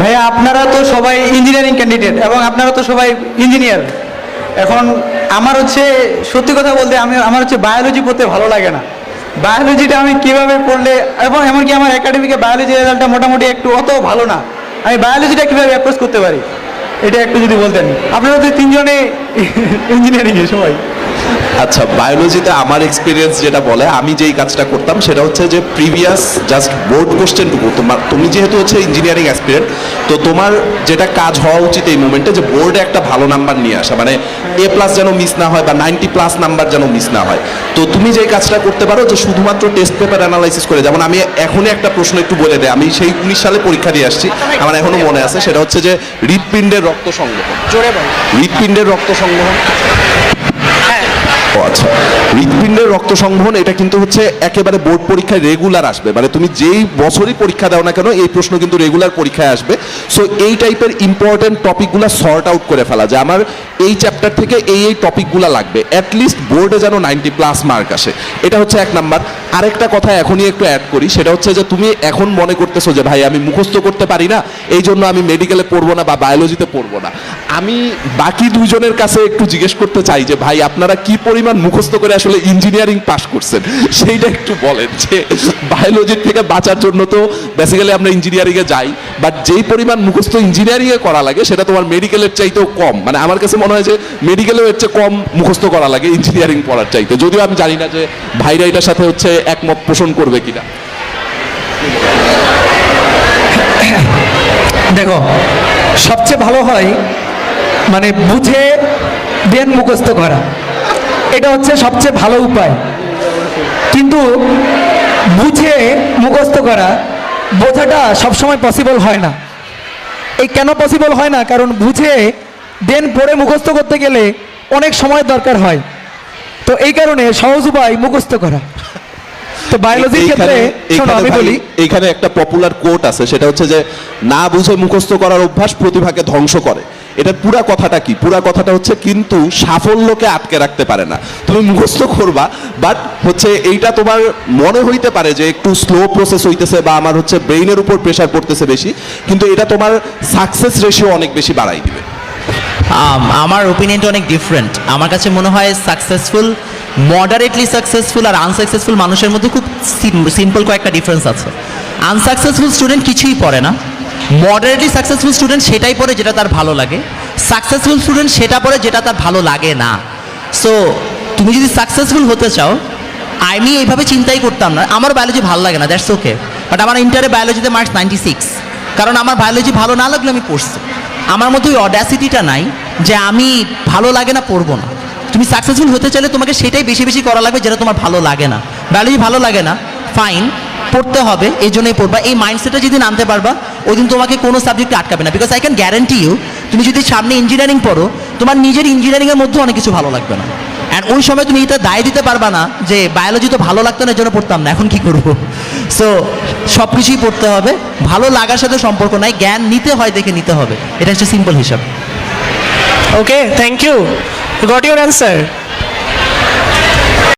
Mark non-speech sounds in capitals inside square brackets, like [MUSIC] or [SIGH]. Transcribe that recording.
ভাইয়া, আপনারা তো সবাই ইঞ্জিনিয়ারিং ক্যান্ডিডেট এবং আপনারা তো সবাই ইঞ্জিনিয়ার এখন আমার হচ্ছে, সত্যি কথা বলতে আমি, আমার হচ্ছে বায়োলজি পড়তে ভালো লাগে না। বায়োলজিটা আমি কীভাবে পড়লে, এবং এমনকি আমার একাডেমিকে বায়োলজি রেজাল্টটা মোটামুটি একটু অত ভালো না। আমি বায়োলজিটা কীভাবে অ্যাপ্রোচ করতে পারি? এটা একটু যদি বলতেন। আপনারা তো তিনজনে [LAUGHS] ইঞ্জিনিয়ারিংয়ে সবাই। আচ্ছা বায়োলজিতে আমার এক্সপিরিয়েন্স যেটা বলে আমি যেই কাজটা করতাম সেটা হচ্ছে যে প্রিভিয়াস জাস্ট বোর্ড কোশ্চেনটুকু তোমার তুমি যেহেতু হচ্ছে ইঞ্জিনিয়ারিং অ্যাসপিরেন্ট তো তোমার যেটা কাজ হওয়া উচিত এই মোমেন্টে যে বোর্ডে একটা ভালো নাম্বার নিয়ে আসা মানে এ প্লাস যেন মিস না হয় বা নাইনটি প্লাস নাম্বার যেন মিস না হয়। তো তুমি যেই কাজটা করতে পারো যে শুধুমাত্র টেস্ট পেপার অ্যানালাইসিস করে যেমন আমি এখনই একটা প্রশ্ন একটু বলে দেয় আমি সেই উনিশ সালে পরীক্ষা দিয়ে আসছি আমার এখনও মনে আছে সেটা হচ্ছে যে হৃৎপিণ্ডের রক্ত সংগ্রহ। হৃৎপিণ্ডের রক্ত সংগ্রহণ ও আচ্ছা। হৃৎপিণ্ডের রক্ত সংবহন এটা কিন্তু হচ্ছে একেবারে বোর্ড পরীক্ষায় রেগুলার আসবে। মানে তুমি যেই বছরই পরীক্ষা দাও না কেন, এই প্রশ্ন কিন্তু রেগুলার পরীক্ষায় আসবে। সো এই টাইপের ইম্পর্টেন্ট টপিকগুলো সর্ট আউট করে ফেলা যে আমার এই চ্যাপ্টার থেকে এই এই টপিকগুলো লাগবে। অ্যাটলিস্ট বোর্ডে যেন নাইনটি প্লাস মার্ক আসে। এটা হচ্ছে এক নাম্বার। আরেকটা কথা এখনই একটু অ্যাড করি, সেটা হচ্ছে যে তুমি এখন মনে করতেছো যে, ভাই, আমি মুখস্থ করতে পারি না এই জন্য আমি মেডিকেলে পড়ব না বা বায়োলজিতে পড়ব না। আমি বাকি দুইজনের কাছে একটু জিজ্ঞেস করতে চাই যে, ভাই, আপনারা কি পরিমাণ মুখস্থ করে আসলে ইঞ্জিনিয়ারিং পাশ করছেন? সেইটা একটু বলেন যে বায়োলজির থেকে বাঁচার জন্য তো বেসিক্যালি আমরা ইঞ্জিনিয়ারিংয়ে যাই বাট যেই পরিমাণ মুখস্থ ইঞ্জিনিয়ারিংয়ে করা লাগে, সেটা তোমার মেডিকেলের চাইতেও কম। মানে আমার কাছে মনে হয় যে মেডিকেলেও চেয়ে কম মুখস্থ করা লাগে ইঞ্জিনিয়ারিং পড়ার চাইতে। যদিও আমি জানি না যে, ভাইরা এটার সাথে হচ্ছে একমত পোষণ করবে কিনা। দেখো, সবচেয়ে ভালো হয় মানে বুঝে দেন মুখস্থ করা। এটা হচ্ছে সবচেয়ে ভালো উপায়। কিন্তু বুঝে মুখস্থ করা বোঝাটা সবসময় পসিবল হয় না। এই কেন পসিবল হয় না? কারণ বুঝে দেন পড়ে মুখস্থ করতে গেলে অনেক সময় দরকার হয়। তো এই কারণে সহজ উপায় মুখস্থ করা। তো বায়োলজির ক্ষেত্রে শোনো আমি বলি এইখানে একটা পপুলার কোট আছে সেটা হচ্ছে যে না বুঝে মুখস্থ করার অভ্যাস প্রতিভাকে ধ্বংস করে। এটার পুরা কথাটা কি? পুরা কথাটা হচ্ছে কিন্তু সাফল্যকে আটকে রাখতে পারে না। তুমি মুখস্থ করবা বাট হচ্ছে এইটা তোমার মনে হইতে পারে যে একটু স্লো প্রসেস হইতেছে বা আমার হচ্ছে ব্রেইনের উপর প্রেশার পড়তেছে বেশি কিন্তু এটা তোমার সাকসেস রেশিও অনেক বেশি বাড়াই দিবে। আম, আমার ওপিনিয়নটা অনেক ডিফারেন্ট আমার কাছে মনে হয় সাকসেসফুল মডারেটলি সাকসেসফুল আর আনসাকসেসফুল মানুষের মধ্যে খুব সিম্পল কয়েকটা ডিফারেন্স আছে। আনসাকসেসফুল স্টুডেন্ট কিছুই পড়ে না। মডারেটলি সাকসেসফুল স্টুডেন্ট সেটাই পড়ে যেটা তার ভালো লাগে। সাকসেসফুল স্টুডেন্ট সেটা পড়ে যেটা তার ভালো লাগে না। সো তুমি যদি সাকসেসফুল হতে চাও আমি এইভাবে চিন্তাই করতাম না। আমার বায়োলজি ভালো লাগে না দ্যাটস ওকে বাট আমার ইন্টারে বায়োলজিতে মার্কস নাইনটি সিক্স কারণ আমার বায়োলজি ভালো না লাগলে আমি পড়ছি। আমার মধ্যে ওই অডাসিটিটা নাই যে আমি ভালো লাগে না, পড়ব না। তুমি সাকসেসফুল হতে চাইলে তোমাকে সেটাই বেশি বেশি করা লাগবে যেটা তোমার ভালো লাগে না। বায়োলজি ভালো লাগে না ফাইন পড়তে হবে এই জন্যই পড়বা। এই মাইন্ডসেটটা যদি আনতে পারবা ওই দিন তোমাকে কোনো সাবজেক্টে আটকাবে না। Because I can guarantee you তুমি যদি সামনে ইঞ্জিনিয়ারিং পড়ো, তোমার নিজের ইঞ্জিনিয়ারিংয়ের মধ্যে অনেক কিছু ভালো লাগবে না। অ্যান্ড ওই সময় তুমি এটা দায় দিতে পারবা না যে বায়োলজি তো ভালো লাগতো না এর জন্য পড়তাম না। এখন কি করব? সো সব কিছুই পড়তে হবে। ভালো লাগার সাথে সম্পর্ক নাই, জ্ঞান নিতে হয়, দেখে নিতে হবে। এটা হচ্ছে সিম্পল হিসাব। Okay thank you got your answer.